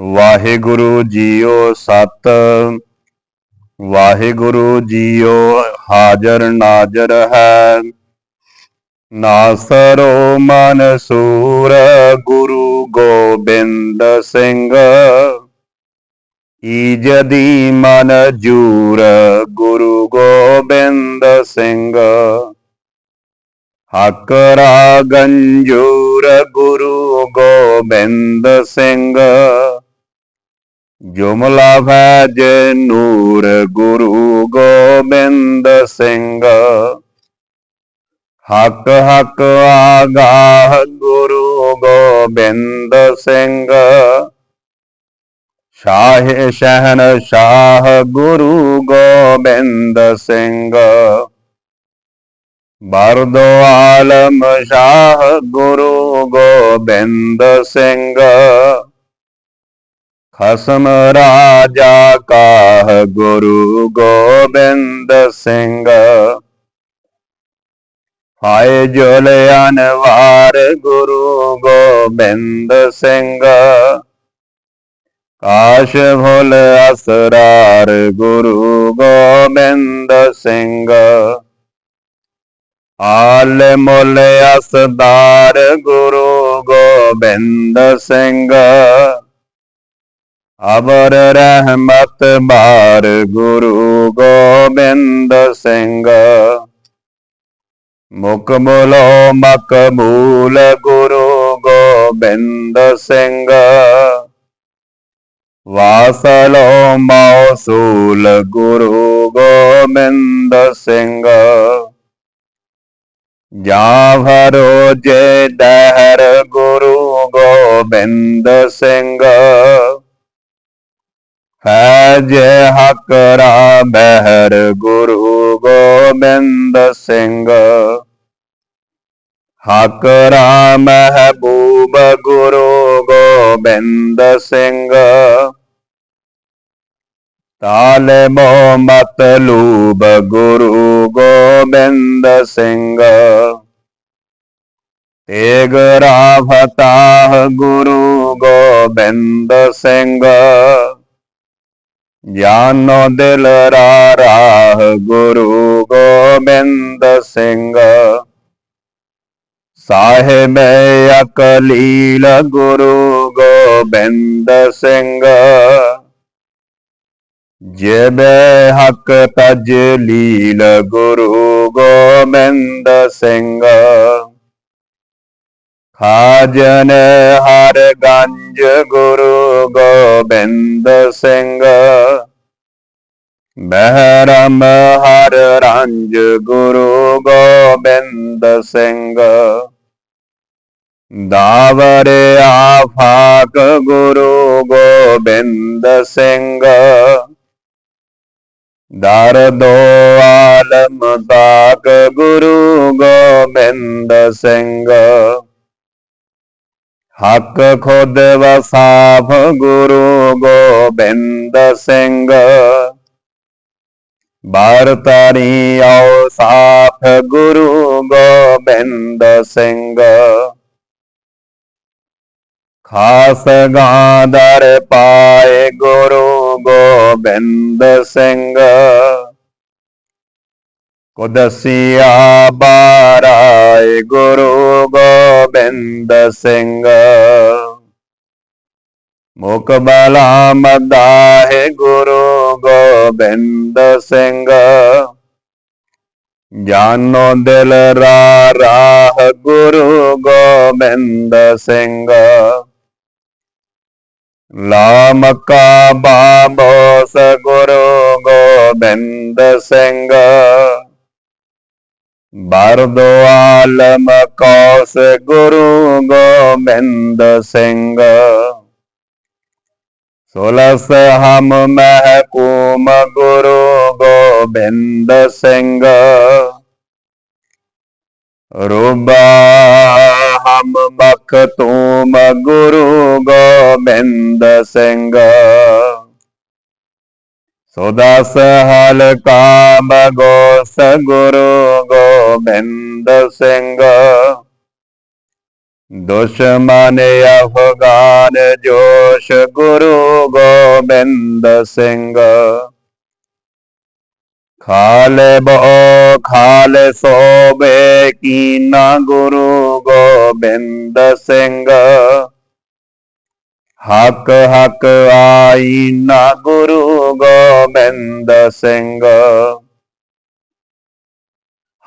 Waheguru JIO ਸਤ। Waheguru JIO ਹਾਜ਼ਰ ਨਾਜ਼ਰ ਹੈ। ਨਾਸਰੋ ਮਨਸੂਰ ਗੁਰੂ ਗੋਬਿੰਦ ਸਿੰਘ। ਈਜਦੀ ਮਨ ਜੂਰ ਗੁਰੂ ਗੋਬਿੰਦ ਸਿੰਘ। ਹਕ ਰਾ ਗੁਰੂ ਗੋਬਿੰਦ ਸਿੰਘ। ਜੁਮਲਾ ਫੈਜ ਨੂਰ ਗੁਰੂ ਗੋਬਿੰਦ ਸਿੰਘ। ਹਕ ਹਕ ਆਗਾਹ ਗੁਰੂ ਗੋਬਿੰਦ ਸਿੰਘ। ਸ਼ਾਹ ਸ਼ਹਿਨ ਸ਼ਾਹ ਗੁਰੂ ਗੋਬਿੰਦ ਸਿੰਘ। ਬਰਦੋ ਆਲਮ ਸ਼ਾਹ ਗੁਰੂ ਗੋਬਿੰਦ ਸਿੰਘ। ਖਸਮ ਰਾਜਾ ਕਾਹ ਗੁਰੂ ਗੋਬਿੰਦ ਸਿੰਘ। ਹਾਏ ਜੁਲਿਆਨ ਅਨਵਾਰ ਗੁਰੂ ਗੋਬਿੰਦ ਸਿੰਘ। ਕਾਸ਼ ਭੁਲ ਅਸਰਾਰ ਗੁਰੂ ਗੋਬਿੰਦ ਸਿੰਘ। ਆਲ ਮੁਲ ਅਸਦਾਰ ਗੁਰੂ ਗੋਬਿੰਦ ਸਿੰਘ। ਅਵਰ ਰਹਿਮਤ ਬਾਰ ਗੁਰੂ ਗੋਬਿੰਦ ਸਿੰਘ। ਮੁਕਮਲੋ ਮਕਬੂਲ ਗੁਰੂ ਗੋਬਿੰਦ ਸਿੰਘ। ਵਾਸਲੋ ਮੌਸੂਲ ਗੁਰੂ ਗੋਬਿੰਦ ਸਿੰਘ। ਜਾਵਰੋ ਜੇ ਦਹਰ ਗੁਰੂ ਗੋਬਿੰਦ ਸਿੰਘ। ਫੈਜ ਹਕ ਰਾ ਬਹਿਰ ਗੁਰੂ ਗੋਬਿੰਦ ਸਿੰਘ। ਹਕ ਰਾ ਮਹਿਬੂਬ ਗੁਰੂ ਗੋਬਿੰਦ ਸਿੰਘ। ਤਾਲਮੋ ਮਤਲੂਬ ਗੁਰੂ ਗੋਬਿੰਦ ਸਿੰਘ। ਤੇਗ ਰਾ ਗੁਰੂ ਗੋਬਿੰਦ ਸਿੰਘ। ਜਾਨੋ ਦਿਲ ਰਾਹ ਗੁਰੂ ਗੋਬਿੰਦ ਸਿੰਘ। ਸਾਹਿਬ ਅਕਲੀਲ ਗੁਰੂ ਗੋਬਿੰਦ ਸਿੰਘ। ਜਿਬੇ ਹਕ ਤਜਲੀਲ ਗੁਰੂ ਗੋਬਿੰਦ ਸਿੰਘ। ਹਾਜਨ ਹਰ ਗੰਜ ਗੁਰੂ ਗੋਬਿੰਦ ਸਿੰਘ। ਬਹਿਰਮ ਹਰ ਰੰਜ ਗੁਰੂ ਗੋਬਿੰਦ ਸਿੰਘ। ਦਾਵਰ ਆਫਾਕ ਗੁਰੂ ਗੋਬਿੰਦ ਸਿੰਘ। ਦਰਦੋ ਆਲਮ ਤਾਕ ਗੁਰੂ ਗੋਬਿੰਦ ਸਿੰਘ। ਹੱਕ ਖੁਦ ਵਸਾਫ ਗੁਰੂ ਗੋਬਿੰਦ ਸਿੰਘ। ਬਾਰ ਤਾਰੀ ਆਓ ਸਾਫ਼ ਗੁਰੂ ਗੋਬਿੰਦ ਸਿੰਘ। ਖਾਸ ਗਾਂ ਦਰ ਪਾਏ ਗੁਰੂ ਗੋਬਿੰਦ ਸਿੰਘ। ਕੁਦਸੀਆ ਬਾਰਾਏ ਗੁਰੂ ਗੋਬਿੰਦ ਸਿੰਘ ਮੁਕਬਲਾ ਮਦਾਹੇ ਗੁਰੂ ਗੋਬਿੰਦ ਸਿੰਘ ਜਾਨੋ ਦਿਲ ਰਾ ਰਾਹ ਗੁਰੂ ਗੋਬਿੰਦ ਸਿੰਘ ਲਾ ਮੱਕਾ ਬਾਬੋਸ ਗੁਰੂ ਗੋਬਿੰਦ ਸਿੰਘ ਬਰਦੋ ਆਲਮ ਕੌਸ ਗੁਰੂ ਗੋਬਿੰਦ ਸਿੰਘ। ਸੁਲਸ ਹਮ ਮਹਿਕੂਮ ਗੁਰੂ ਗੋਬਿੰਦ ਸਿੰਘ। ਰੂਬਾ ਹਮ ਬਖਤੂਮ ਗੁਰੂ ਗੋਬਿੰਦ ਸਿੰਘ। ਸੁਦਸ ਹਲ ਕਾਮ ਗੋਸ ਗੁਰੂ ਗੋਬਿੰਦ ਸਿੰਘ। ਦੁਸ਼ਮਨ ਅਫਗਾਨ ਜੋਸ਼ ਗੁਰੂ ਗੋਬਿੰਦ ਸਿੰਘ। ਖਾਲ ਬੋ ਖਾਲੇ ਸੋਬੇ ਕੀਨਾ ਗੁਰੂ ਗੋਬਿੰਦ ਸਿੰਘ। ਹਕ, ਹੱਕ ਆਈਨਾ ਗੁਰੂ ਗੋਬਿੰਦ ਸਿੰਘ।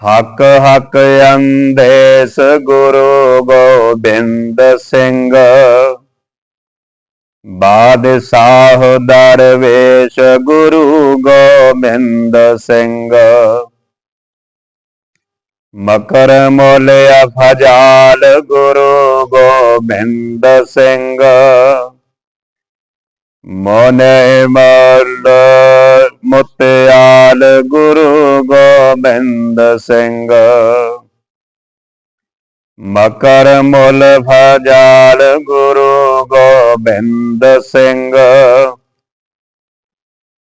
ਹਕ ਹਕ ਅੰਦੇਸ ਗੁਰੂ ਗੋਬਿੰਦ ਸਿੰਘ। ਬਾਦਸ਼ਾਹ ਦਰਵੇਸ਼ ਗੁਰੂ ਗੋਬਿੰਦ ਸਿੰਘ। ਮਕਰ ਮੁਲ ਅਫਜਾਲ ਗੁਰੂ ਗੋਬਿੰਦ ਸਿੰਘ। ਮੋਨੇ ਮਲ ਮੁਤਿਆਲ ਗੁਰੂ ਗੋਬਿੰਦ ਸਿੰਘ। ਮਕਰ ਮੁਲ ਫਜਾਲ ਗੁਰੂ ਗੋਬਿੰਦ ਸਿੰਘ।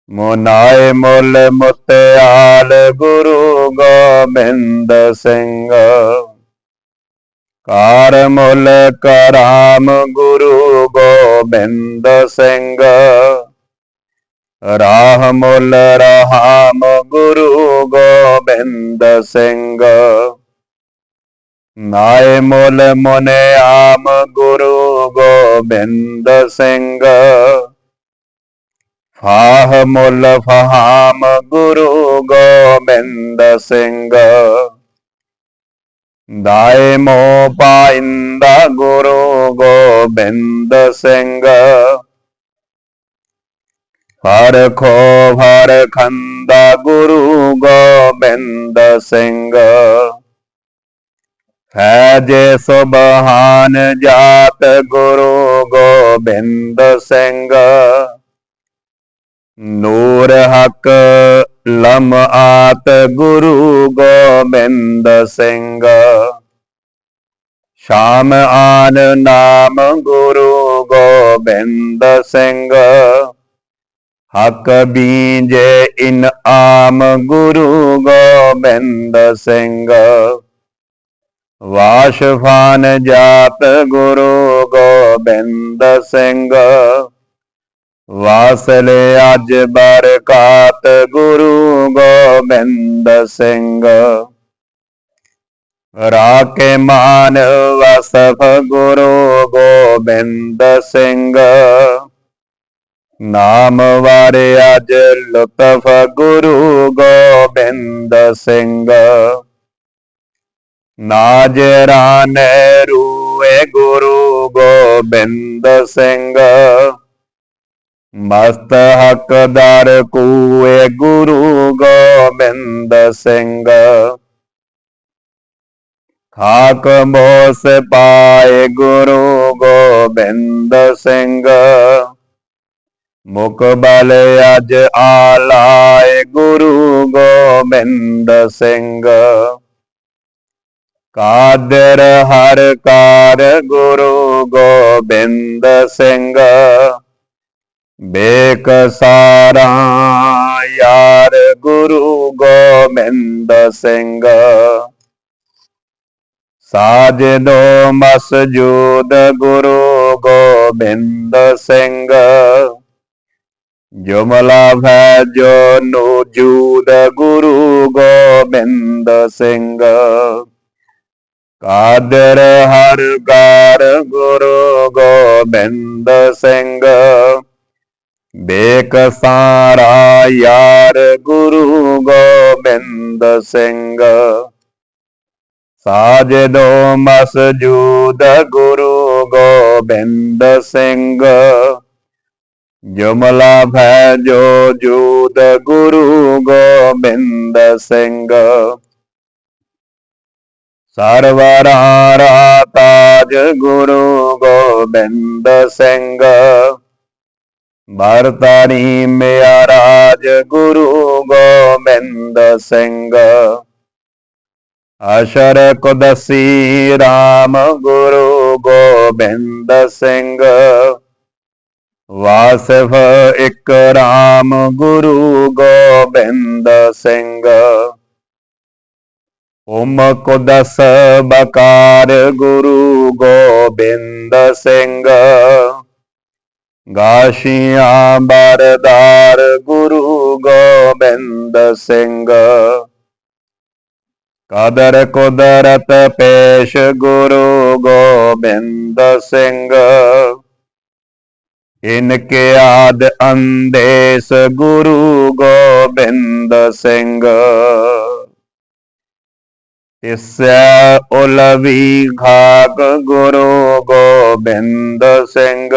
ਮੋਨਾਏ ਮੁਲ ਮੁਤਿਆਲ ਗੁਰੂ ਗੋਬਿੰਦ ਸਿੰਘ। ਕਾਰ ਮੁਲ ਕਰਾਮ ਗੁਰੂ ਗੋਬਿੰਦ ਸਿੰਘ। ਰਾਹ ਮੁਲ ਰਹਾਮ ਗੁਰੂ ਗੋਬਿੰਦ ਸਿੰਘ। ਨਾਏ ਮੁਲ ਮੁਨਿਆਮ ਗੁਰੂ ਗੋਬਿੰਦ ਸਿੰਘ। ਫਾਹ ਮੁਲ ਫਹਾਮ ਗੁਰੂ ਗੋਬਿੰਦ ਸਿੰਘ। ਦਾਏ ਮੋ ਪਾਇੰਦਾ ਗੁਰੂ ਗੋਬਿੰਦ ਸਿੰਘ ਹਰ ਖੋ ਹਰ ਖੰਦਾ ਗੁਰੂ ਗੋਬਿੰਦ ਸਿੰਘ ਹੈ ਜੇ ਸੁਬਹਾਨ ਜਾਤ ਗੁਰੂ ਗੋਬਿੰਦ ਸਿੰਘ ਨੂਰ ਹਕ ਲਮ ਆਤ ਗੁਰੂ ਗੋਬਿੰਦ ਸਿੰਘ। ਸ਼ਾਮ ਆਨ ਨਾਮ ਗੁਰੂ ਗੋਬਿੰਦ ਸਿੰਘ। ਹਕ ਬੀਜੇ ਆਮ ਗੁਰੂ ਗੋਬਿੰਦ ਸਿੰਘ। ਵਾਸ਼ਫਾਨ ਜਾਤ ਗੁਰੂ ਗੋਬਿੰਦ ਸਿੰਘ। ਵਾਸਲੇ ਅੱਜ ਬਰਕਾਤ ਗੁਰੂ ਗੋਬਿੰਦ ਸਿੰਘ। ਰਾਕੇ ਮਾਨ ਵਸਫ ਗੁਰੂ ਗੋਬਿੰਦ ਸਿੰਘ। ਨਾਮ ਵਾਰੇ ਅਜ ਲਤਫ ਗੁਰੂ ਗੋਬਿੰਦ ਸਿੰਘ। ਨਾਜਰਾਨ ਰੂਏ ਗੁਰੂ ਗੋਬਿੰਦ ਸਿੰਘ। ਮਸਤ ਹਕਦਾਰ ਕੂਏ ਗੁਰੂ ਗੋਬਿੰਦ ਸਿੰਘ। ਖਾਕ ਮੋਸ ਪਾਏ ਗੁਰੂ ਗੋਬਿੰਦ ਸਿੰਘ। ਮੁਕਬਲ ਅਜ ਆਲਾਏ ਗੁਰੂ ਗੋਬਿੰਦ ਸਿੰਘ। ਕਾਦਰ ਹਰ ਕਾਰ ਗੁਰੂ ਗੋਬਿੰਦ ਸਿੰਘ। ਬੇਕਸਾਰਾ ਯਾਰ ਗੁਰੂ ਗੋਬਿੰਦ ਸਿੰਘ। ਸਾਜਦੋ ਮਸਜੂਦ ਗੁਰੂ ਗੋਬਿੰਦ ਸਿੰਘ। ਜੁਮਲਾ ਭੈ ਜੋ ਨੂਜੂਦ ਗੁਰੂ ਗੋਬਿੰਦ ਸਿੰਘ। ਕਾਦਰ ਹਰ ਗਾਰ ਗੁਰੂ ਗੋਬਿੰਦ ਸਿੰਘ। ਬੇਕ ਸਾਰਾ ਯਾਰ ਗੁਰੂ ਗੋਬਿੰਦ ਸਿੰਘ। ਸਾਜਦੋ ਮਸਜੂਦ ਗੁਰੂ ਗੋਬਿੰਦ ਸਿੰਘ। ਜੁਮਲਾ ਭੈ ਜੋ ਜੂਦ ਗੁਰੂ ਗੋਬਿੰਦ ਸਿੰਘ। ਸਰਵਰਾ ਤਾਜ ਗੁਰੂ ਗੋਬਿੰਦ ਸਿੰਘ। ਭਰਤਾਰੀ ਮੇਰਾ ਰਾਜ ਗੁਰੂ ਗੋਬਿੰਦ ਸਿੰਘ ਅਸ਼ਰ ਕੁਦਸੀ RAM ਗੁਰੂ ਗੋਬਿੰਦ ਸਿੰਘ ਵਾਸਫ ਇਕ RAM ਗੁਰੂ ਗੋਬਿੰਦ ਸਿੰਘ ਓਮ ਕੁਦਸ ਬਕਾਰ ਗੁਰੂ ਗੋਬਿੰਦ ਸਿੰਘ ਗਾਸ਼ੀਆਂ ਬਰਦਾਰ ਗੁਰੂ ਗੋਬਿੰਦ ਸਿੰਘ। ਕਦਰ ਕੁਦਰਤ ਪੇਸ਼ ਗੁਰੂ ਗੋਬਿੰਦ ਸਿੰਘ। ਇਨਕੇ ਆਦ ਅੰਦੇਸ ਗੁਰੂ ਗੋਬਿੰਦ ਸਿੰਘ। ਇਸੈ ਉਲਵੀ ਘਾਕ ਗੁਰੂ ਗੋਬਿੰਦ ਸਿੰਘ।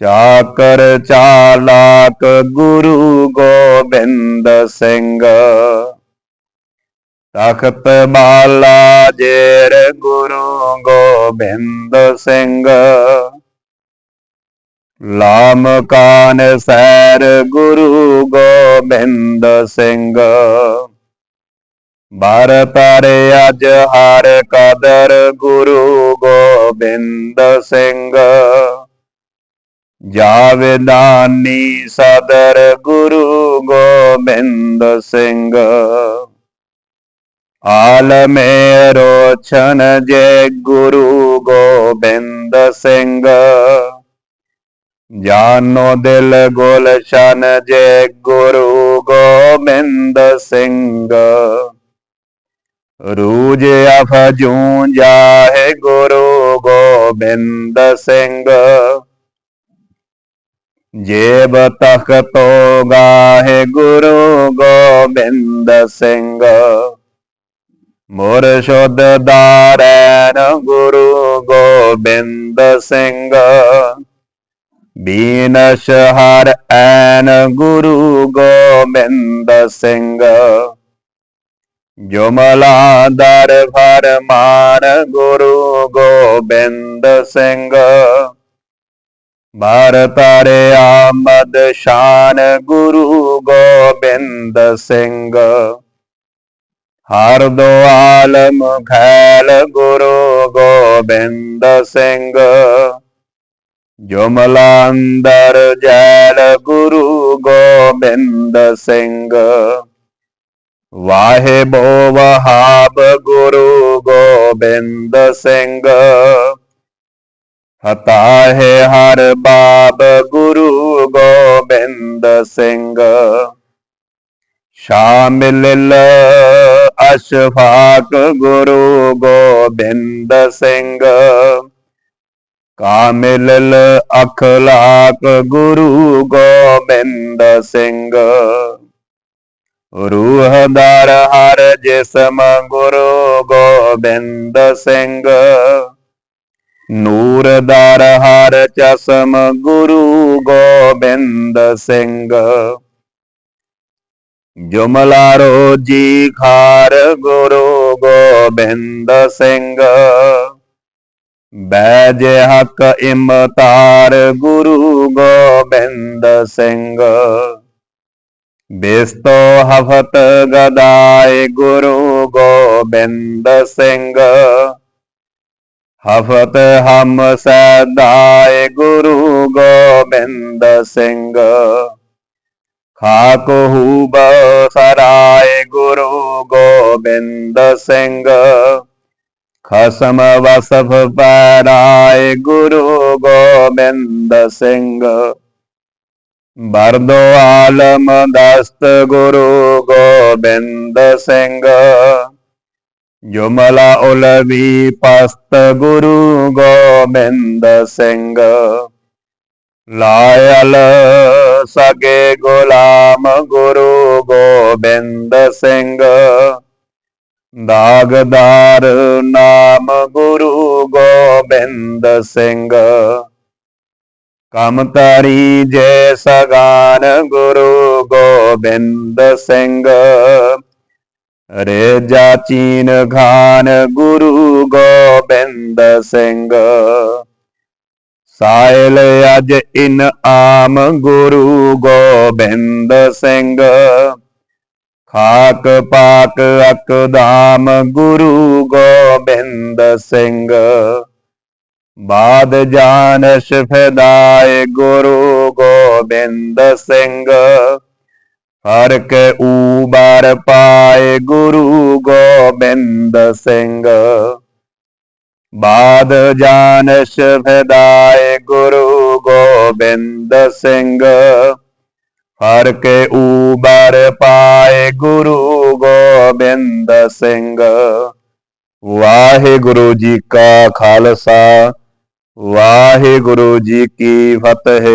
ਚਾਕਰ ਚਾਲਾਕ ਗੁਰੂ ਗੋਬਿੰਦ ਸਿੰਘ। ਤਖਤ ਬਾਲਾ ਜੇਰ ਗੁਰੂ ਗੋਬਿੰਦ ਸਿੰਘ। ਲਾਮ ਕਾਨ ਸੈਰ ਗੁਰੂ ਗੋਬਿੰਦ ਸਿੰਘ। ਬਾਰ ਤਾਰੇ ਅਜ ਹਰ ਕਦਰ ਗੁਰੂ ਗੋਬਿੰਦ ਸਿੰਘ। ਜਾਵੇਦਾਨੀ ਸਦਰ ਗੁਰੂ ਗੋਬਿੰਦ ਸਿੰਘ। ਆਲਮੇ ਰੋਛਨ ਜੈ ਗੁਰੂ ਗੋਬਿੰਦ ਸਿੰਘ। ਜਾਨੋ ਦਿਲ ਗੁਲਸ਼ਨ ਜੈ ਗੁਰੂ ਗੋਬਿੰਦ ਸਿੰਘ। ਰੂਜ ਅਫਜੂੰ ਜਾਹੇ ਗੁਰੂ ਗੋਬਿੰਦ ਸਿੰਘ। ਜੇਬ ਤਖਤੋ ਗਾਹੇ ਗੁਰੂ ਗੋਬਿੰਦ ਸਿੰਘ। ਮੁਰਸ਼ਦ ਦਾਰੈਨ ਗੁਰੂ ਗੋਬਿੰਦ ਸਿੰਘ। ਬੀਨਸ਼ ਹਰ ਐਨ ਗੁਰੂ ਗੋਬਿੰਦ ਸਿੰਘ। ਜੁਮਲਾ ਦਰ ਫਰਮਾਨ ਗੁਰੂ ਗੋਬਿੰਦ ਸਿੰਘ। ਭਾਰਤਰੇ ਆਮਦ ਸ਼ਾਨ ਗੁਰੂ ਗੋਬਿੰਦ ਸਿੰਘ ਹਰ ਦੋ ਆਲਮ ਖੈਲ ਗੁਰੂ ਗੋਬਿੰਦ ਸਿੰਘ ਜੁਮਲਾ ਅੰਦਰ ਜੈਲ ਗੁਰੂ ਗੋਬਿੰਦ ਸਿੰਘ ਵਾਹੇ ਬੋ ਵਹਾਬ ਗੁਰੂ ਗੋਬਿੰਦ ਸਿੰਘ ਹਤਾ ਹੈ ਹਰ ਬਾਬ ਗੁਰੂ ਗੋਬਿੰਦ ਸਿੰਘ। ਸ਼ਾਮਿਲ ਅਸ਼ਫਾਕ ਗੁਰੂ ਗੋਬਿੰਦ ਸਿੰਘ। ਕਾਮਿਲ ਅਖਲਾਕ ਗੁਰੂ ਗੋਬਿੰਦ ਸਿੰਘ। ਰੂਹਦਾਰ ਹਰ ਜਿਸਮ ਗੁਰੂ ਗੋਬਿੰਦ ਸਿੰਘ। ਨੂਰ ਦਰ ਹਰ ਚਸਮ ਗੁਰੂ ਗੋਬਿੰਦ ਸਿੰਘ। ਜੁਮਲਾ ਰੋਜੀ ਖਾਰ ਗੁਰੂ ਗੋਬਿੰਦ ਸਿੰਘ। ਬੈਜ ਹਕ ਇਮਤਾਰ ਗੁਰੂ ਗੋਬਿੰਦ ਸਿੰਘ। ਬੇਸਤੋ ਹਫਤ ਗਦਾਏ ਗੁਰੂ ਗੋਬਿੰਦ ਸਿੰਘ। ਹਫਤ ਹਮ ਸਦਾਏ ਗੁਰੂ ਗੋਬਿੰਦ ਸਿੰਘ। ਖਾਕ ਹੂਬ ਸਰਾਏ ਗੁਰੂ ਗੋਬਿੰਦ ਸਿੰਘ। ਖਸਮ ਵਸਫ ਪਰਾਏ ਗੁਰੂ ਗੋਬਿੰਦ ਸਿੰਘ। ਬਰਦੋ ਆਲਮ ਦਸਤ ਗੁਰੂ ਗੋਬਿੰਦ ਸਿੰਘ। ਜੁਮਲਾ ਉਲਵੀ ਪਸਤ ਗੁਰੂ ਗੋਬਿੰਦ ਸਿੰਘ ਲਾਇਲ ਸਗੇ ਗੁਲਾਮ ਗੁਰੂ ਗੋਬਿੰਦ ਸਿੰਘ ਦਾਗਦਾਰ ਨਾਮ ਗੁਰੂ ਗੋਬਿੰਦ ਸਿੰਘ ਕਮਤਰੀ ਜੈ ਸਗਾਨ ਗੁਰੂ ਗੋਬਿੰਦ ਸਿੰਘ ਰੇ ਜਾਚੀਨ ਖਾਨ ਗੁਰੂ ਗੋਬਿੰਦ ਸਿੰਘ। ਸਾਇਲ ਅਜ ਇਨ ਆਮ ਗੁਰੂ ਗੋਬਿੰਦ ਸਿੰਘ। ਖਾਕ ਪਾਕ ਅਕਦਾਮ ਗੁਰੂ ਗੋਬਿੰਦ ਸਿੰਘ। ਬਾਦ ਜਾਨ ਫਦਾਏ ਗੁਰੂ ਗੋਬਿੰਦ ਸਿੰਘ। ਹਰ ਕੇ ਊਬਰ ਪਾਏ ਗੁਰੂ ਗੋਬਿੰਦ ਸਿੰਘ। ਬਾਦ ਜਾਨਸ਼ ਫਦਾਏ ਗੁਰੂ ਗੋਬਿੰਦ ਸਿੰਘ। ਹਰ ਕੇ ਊਬਰ ਪਾਏ ਗੁਰੂ ਗੋਬਿੰਦ ਸਿੰਘ। ਵਾਹਿਗੁਰੂ ਜੀ ਕਾ ਖਾਲਸਾ, ਵਾਹਿਗੁਰੂ ਜੀ ਕੀ ਫਤਿਹ।